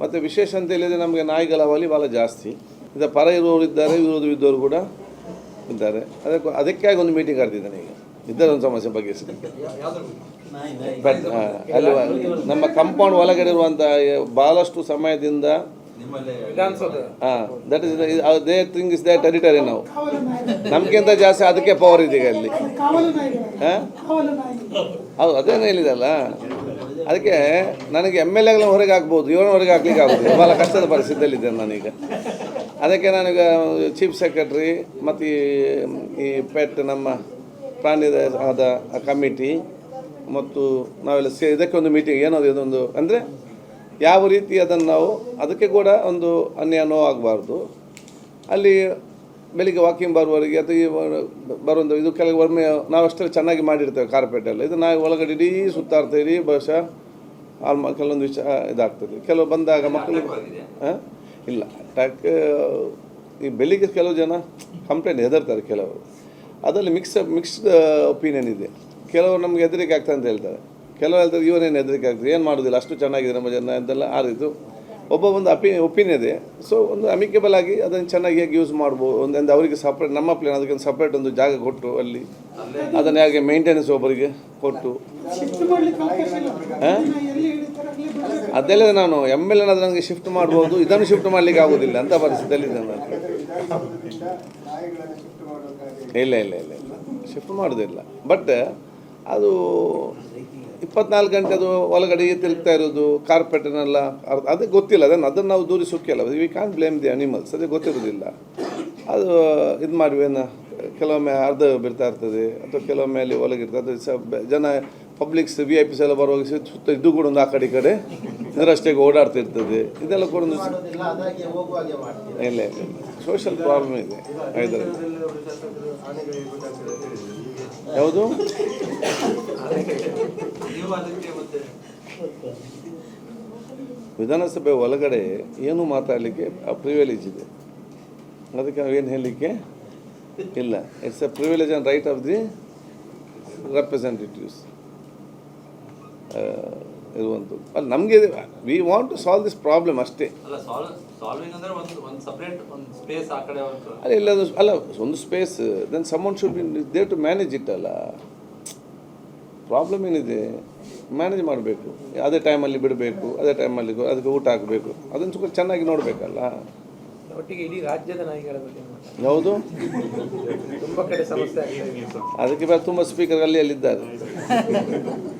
ಮತ್ತು ವಿಶೇಷ ಅಂತ ಹೇಳಿದರೆ ನಮಗೆ ನಾಯಿಗಳ ಅವಲಿ ಭಾಳ ಜಾಸ್ತಿ. ಇದು ಪರ ಇರುವವರು ಇದ್ದಾರೆ ವಿರೋಧ ಇದ್ದವರು ಕೂಡ ಇದ್ದಾರೆ. ಅದಕ್ಕೆ ಅದಕ್ಕಾಗಿ ಒಂದು ಮೀಟಿಂಗ್ ಕರೆದಿದ್ದಾನೆ ಈಗ. ಇದ್ದಾರೆ ಒಂದು ಸಮಸ್ಯೆ ಬಗ್ಗೆ ಬಟ್ ಅಲ್ಲಿ ನಮ್ಮ ಕಂಪೌಂಡ್ ಒಳಗಡೆ ಇರುವಂಥ ಭಾಳಷ್ಟು ಸಮಯದಿಂದ ಹಾಂ that is the thing is the territory ನಾವು ನಮಗಿಂತ ಜಾಸ್ತಿ ಅದಕ್ಕೆ ಪವರ್ ಇದೆ ಈಗ ಅಲ್ಲಿ. ಹಾಂ ಹೌದು ಅದೇನು ಹೇಳಿದಲ್ಲ. ಅದಕ್ಕೆ ನನಗೆ ಎಂ ಎಲ್ ಎಗಳ ಹೊರಗೆ ಆಗ್ಬೋದು ಇವನ ಹೊರಗೆ ಹಾಕ್ಲಿಕ್ಕೆ ಆಗೋದು ಭಾಳ ಕಷ್ಟದ ಪರಿಸ್ಥಿತಿಯಲ್ಲಿದ್ದೇನೆ ನಾನೀಗ. ಅದಕ್ಕೆ ನನಗೆ ಚೀಫ್ ಸೆಕ್ರೆಟ್ರಿ ಮತ್ತು ಈ ಪೆಟ್ ನಮ್ಮ ಪ್ರಾಣಿದ ಆದ ಕಮಿಟಿ ಮತ್ತು ನಾವೆಲ್ಲ ಸೇ, ಇದಕ್ಕೆ ಒಂದು ಮೀಟಿಂಗ್ ಏನದು, ಇದೊಂದು ಅಂದರೆ ಯಾವ ರೀತಿ ಅದನ್ನು ನಾವು ಅದಕ್ಕೆ ಕೂಡ ಒಂದು ಅನ್ಯಾಯ ನೋವಾಗಬಾರ್ದು. ಅಲ್ಲಿ ಬೆಳಿಗ್ಗೆ ವಾಕಿಂಗ್ ಬರುವವರಿಗೆ ಅಥವಾ ಬರುವಂಥ ಇದು ಕೆಲವೊಮ್ಮೆ ನಾವು ಅಷ್ಟೆಲ್ಲ ಚೆನ್ನಾಗಿ ಮಾಡಿರ್ತೇವೆ ಕಾರ್ಪೆಟ್ ಎಲ್ಲ ಇದು ನಾವು ಒಳಗಡೆ ಇಡೀ ಸುತ್ತಾಡ್ತೀರಿ ಬಹುಶಃ ಆಲ್ಮ ಕೆಲವೊಂದು ವಿಷಯ ಇದಾಗ್ತದೆ. ಕೆಲವು ಬಂದಾಗ ಮಕ್ಕಳು ಹಾಂ ಇಲ್ಲ. ಅಟ್ಯಾಕ್ ಈ ಬೆಳಿಗ್ಗೆ ಕೆಲವು ಜನ ಕಂಪ್ಲೇಂಟ್ ಹೆದರ್ತಾರೆ ಕೆಲವರು. ಅದರಲ್ಲಿ ಮಿಕ್ಸ್ ಮಿಕ್ಸ್ಡ್ ಒಪಿನಿಯನ್ ಇದೆ. ಕೆಲವರು ನಮ್ಗೆ ಹೆದರಿಕೆ ಆಗ್ತದೆ ಅಂತ ಹೇಳ್ತಾರೆ. ಕೆಲವರು ಹೇಳ್ತಾರೆ ಇವನೇನು ಹೆದರಿಕೆ ಆಗ್ತದೆ ಏನು ಮಾಡೋದಿಲ್ಲ? ಅಷ್ಟು ಚೆನ್ನಾಗಿದೆ ನಮ್ಮ ಜನ ಅಂತೆಲ್ಲ ಆ ರೀತಿ. ಒಬ್ಬ ಒಂದು ಅಪಿ ಒಪಿನಿಯನ್ ಇದೆ. ಸೊ ಒಂದು ಅಮಿಕೇಬಲ್ ಆಗಿ ಅದನ್ನು ಚೆನ್ನಾಗಿ ಹೇಗೆ ಯೂಸ್ ಮಾಡ್ಬೋದು ಒಂದೊಂದು ಅವರಿಗೆ ಸಪ್ರೇಟ್ ನಮ್ಮ ಪ್ಲೇನ್ ಅದಕ್ಕೆ ಒಂದು ಸಪ್ರೇಟ್ ಒಂದು ಜಾಗ ಕೊಟ್ಟು ಅಲ್ಲಿ ಅದನ್ನು ಹೇಗೆ ಮೇಂಟೆನೆನ್ಸ್ ಒಬ್ಬರಿಗೆ ಕೊಟ್ಟು ಅದೆಲ್ಲ ನಾನು ಎಂ ಎಲ್ ಎನ್ ನನಗೆ ಶಿಫ್ಟ್ ಮಾಡ್ಬೋದು ಇದನ್ನು ಶಿಫ್ಟ್ ಮಾಡ್ಲಿಕ್ಕೆ ಆಗೋದಿಲ್ಲ ಅಂತ ಪರಿಸ್ಥಿತಿಯಲ್ಲಿ ಇಲ್ಲ ಇಲ್ಲ ಇಲ್ಲ ಇಲ್ಲ. ಶಿಫ್ಟ್ ಮಾಡೋದಿಲ್ಲ. ಬಟ್ ಅದು ಇಪ್ಪತ್ನಾಲ್ಕು ಗಂಟೆ ಅದು ಒಳಗಡೆ ತಿರುಗ್ತಾ ಇರೋದು ಕಾರ್ಪೆಟನ್ನೆಲ್ಲ ಅರ್ಧ ಅದಕ್ಕೆ ಗೊತ್ತಿಲ್ಲ ಅದನ್ನು ಅದನ್ನು ನಾವು ದೂರಿ ಸುಕ್ಕಿಲ್ಲ we can blame the animals ಅದೇ ಗೊತ್ತಿರೋದಿಲ್ಲ ಅದು ಇದು ಮಾಡುವೇನ? ಕೆಲವೊಮ್ಮೆ ಅರ್ಧ ಬಿಡ್ತಾ ಇರ್ತದೆ ಅಥವಾ ಕೆಲವೊಮ್ಮೆ ಅಲ್ಲಿ ಒಳಗಿರ್ತದೆ ಅದು ಜನ ಪಬ್ಲಿಕ್ಸ್ ವಿ ಐ ಪಿಸ್ ಎಲ್ಲ ಬರುವಾಗ ಸುತ್ತ- ಇದ್ದು ಇದು ಕೂಡ ಒಂದು ಆ ಕಡೆ ಈ ಕಡೆ. ಇದರಷ್ಟೇ ಓಡಾಡ್ತಿರ್ತದೆ. ಇದೆಲ್ಲ ಕೂಡ ಒಂದು ಇಲ್ಲ ಇಲ್ಲ ಸೋಷಿಯಲ್ ಪ್ರಾಬ್ಲಮ್ ಇದೆ. ಇದರಲ್ಲಿ ಯಾವುದು? ವಿಧಾನಸಭೆ ಒಳಗಡೆ ಏನು ಮಾತಾಡಲಿಕ್ಕೆ ಪ್ರಿವಿಲೇಜ್ ಇದೆ? ಅದಕ್ಕೆ ನಾವೇನು ಹೇಳಲಿಕ್ಕೆ? ಇಲ್ಲ. It's a privilege and right of the representatives ಇರುವಂಥದ್ದು ಅಲ್ಲಿ ನಮಗೆ we want to solve this problem ಅಷ್ಟೇ. ಅಲ್ಲ ಸಾಲ್ವ್ ಸಾಲ್ವಿಂಗ್ ಅಂದ್ರೆ ಒಂದು ಒಂದು ಒಂದು ಸ್ಪೇಸ್ ಆ ಕಡೆ ಒಂದು ಅಲ್ಲ ಇಲ್ಲ ಅದು ಅಲ್ಲ ಒಂದು space then some amount should be there to manage it ಅಲ್ಲ. ಪ್ರಾಬ್ಲಮ್ ಏನಿದೆ? ಮ್ಯಾನೇಜ್ ಮಾಡಬೇಕು. ಅದೇ ಟೈಮಲ್ಲಿ ಬಿಡಬೇಕು ಅದೇ ಟೈಮಲ್ಲಿ ಅದಕ್ಕೆ ಊಟ ಹಾಕಬೇಕು. ಅದನ್ನು ಸ್ವಲ್ಪ ಚೆನ್ನಾಗಿ ನೋಡಬೇಕಲ್ಲ. ಹೌದು ಇಡೀ ರಾಜ್ಯದ ನಾಯಿಗಳ ಬಗ್ಗೆ ಮಾತಾಡಿ. ಯಾವುದು? ತುಂಬಾ ಕಡೆ ಸಮಸ್ಯೆ ಅದಕ್ಕೆ ಬೇರೆ ತುಂಬ ಸ್ಪೀಕರ್ ಅಲ್ಲಿ ಅಲ್ಲಿದ್ದಾರೆ.